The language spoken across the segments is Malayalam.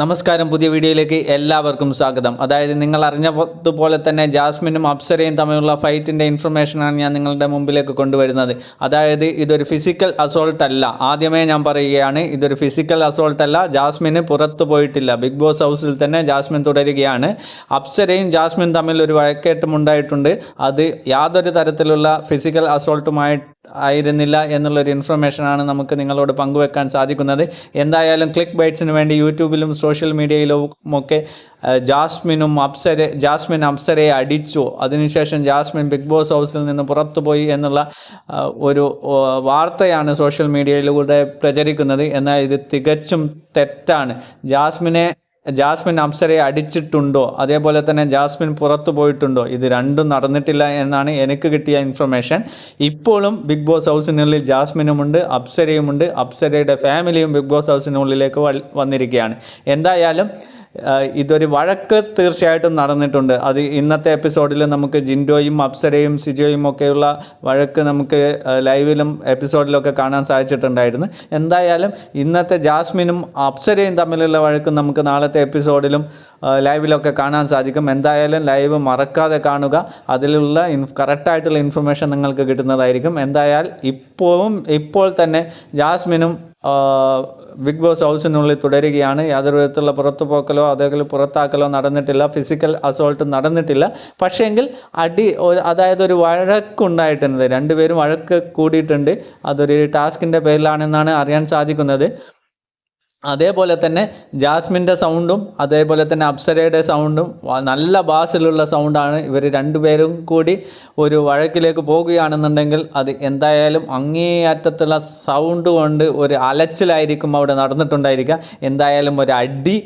നമസ്കാരം. പുതിയ വീഡിയോയിലേക്ക് എല്ലാവർക്കും സ്വാഗതം. അതായത് നിങ്ങൾ അറിഞ്ഞതുപോലെ തന്നെ ജാസ്മിനും അപ്സരയും തമ്മിലുള്ള ഫൈറ്റിന്റെ ഇൻഫർമേഷനാണ് ഞാൻ നിങ്ങളുടെ മുമ്പിലേക്ക് കൊണ്ടുവരുന്നത്. അതായത് ഇതൊരു ഫിസിക്കൽ അസോൾട്ട് അല്ല. ആദ്യമേ ഞാൻ പറയുകയാണ് ഇതൊരു ഫിസിക്കൽ അസോൾട്ട് അല്ല. ജാസ്മിന് പുറത്തു പോയിട്ടില്ല. ബിഗ് ബോസ് ഹൗസിൽ തന്നെ ജാസ്മിൻ തുടരുകയാണ്. അപ്സരയും ജാസ്മിൻ തമ്മിൽ ഒരു വഴക്കേറ്റം ഉണ്ടായിട്ടുണ്ട് അത് യാതൊരു തരത്തിലുള്ള ഫിസിക്കൽ അസോൾട്ടുമായി ആയിരുന്നില്ല എന്നുള്ളൊരു ഇൻഫർമേഷനാണ് നമുക്ക് നിങ്ങളോട് പങ്കുവെക്കാൻ സാധിക്കുന്നത്. എന്തായാലും ക്ലിക്ക് ബൈറ്റ്സിന് വേണ്ടി യൂട്യൂബിലും സോഷ്യൽ മീഡിയയിലും ഒക്കെ ജാസ്മിനും അപ്സര ജാസ്മിൻ അപ്സരയെ അടിച്ചു. അതിനുശേഷം ജാസ്മിൻ ബിഗ് ബോസ് ഹൗസിൽ നിന്ന് പുറത്തുപോയി എന്നുള്ള ഒരു വാർത്തയാണ് സോഷ്യൽ മീഡിയയിലൂടെ പ്രചരിക്കുന്നത്. എന്നാൽ ഇത് തികച്ചും തെറ്റാണ്. ജാസ്മിനെ ജാസ്മിൻ അംസരയെ അടിച്ചിട്ടുണ്ടോ? അതേപോലെ തന്നെ ജാസ്മിൻ പുറത്തു പോയിട്ടുണ്ടോ? ഇത് രണ്ടും നടന്നിട്ടില്ല എന്നാണ് എനിക്ക് കിട്ടിയ ഇൻഫർമേഷൻ ഇപ്പോഴും ബിഗ് ബോസ് ഹൗസിനുള്ളിൽ ജാസ്മിനുമുണ്ട് അപ്സരയുമുണ്ട്. അപ്സരയുടെ ഫാമിലിയും ബിഗ് ബോസ് ഹൗസിനുള്ളിലേക്ക് വന്നിരിക്കുകയാണ്. എന്തായാലും ഇതൊരു വഴക്ക് തീർച്ചയായിട്ടും നടന്നിട്ടുണ്ട്. അത് ഇന്നത്തെ എപ്പിസോഡിൽ നമുക്ക് ജിൻഡോയും അപ്സരയും സിജോയും ഒക്കെയുള്ള വഴക്ക് നമുക്ക് ലൈവിലും എപ്പിസോഡിലൊക്കെ കാണാൻ സാധിച്ചിട്ടുണ്ടായിരുന്നു. എന്തായാലും ഇന്നത്തെ ജാസ്മിനും അപ്സരയും തമ്മിലുള്ള വഴക്ക് നമുക്ക് നാളത്തെ എപ്പിസോഡിലും ലൈവിലൊക്കെ കാണാൻ സാധിക്കും. എന്തായാലും ലൈവ് മറക്കാതെ കാണുക. അതിലുള്ള ഇൻ കറക്റ്റായിട്ടുള്ള ഇൻഫർമേഷൻ നിങ്ങൾക്ക് കിട്ടുന്നതായിരിക്കും. എന്തായാലും ഇപ്പോഴും ഇപ്പോൾ തന്നെ ജാസ്മിനും ബിഗ് ബോസ് ഹൗസിനുള്ളിൽ തുടരുകയാണ്. യാതൊരു വിധത്തിലുള്ള പുറത്തുപോക്കലോ അതേപോലെ പുറത്താക്കലോ നടന്നിട്ടില്ല. ഫിസിക്കൽ അസോൾട്ട് നടന്നിട്ടില്ല. പക്ഷേങ്കിൽ അടി അതായത് ഒരു വഴക്കുണ്ടായിട്ടുണ്ട്. രണ്ടുപേരും വഴക്ക് കൂടിയിട്ടുണ്ട്. അതൊരു ടാസ്കിന്റെ പേരിലാണെന്നാണ് അറിയാൻ സാധിക്കുന്നത്. അതേപോലെ തന്നെ ജാസ്മിന്റെ സൗണ്ടും അതേപോലെ തന്നെ അപ്സരയുടെ സൗണ്ടും നല്ല ബാസിലുള്ള സൗണ്ടാണ് ഇവർ രണ്ടുപേരും കൂടി ഒരു വഴക്കിലേക്ക് പോകുകയാണെന്നുണ്ടെങ്കിൽ അത് എന്തായാലും അങ്ങേയറ്റത്തുള്ള സൗണ്ട് കൊണ്ട് ഒരു അലച്ചിലായിരിക്കും അവിടെ നടന്നിട്ടുണ്ടായിരിക്കുക. എന്തായാലും ഒരു അടി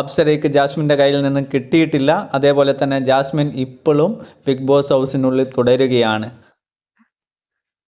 അപ്സരയ്ക്ക് ജാസ്മിന്റെ കയ്യിൽ നിന്നും കിട്ടിയിട്ടില്ല. അതേപോലെ തന്നെ ജാസ്മിൻ ഇപ്പോഴും ബിഗ് ബോസ് ഹൗസിനുള്ളിൽ തുടരുകയാണ്.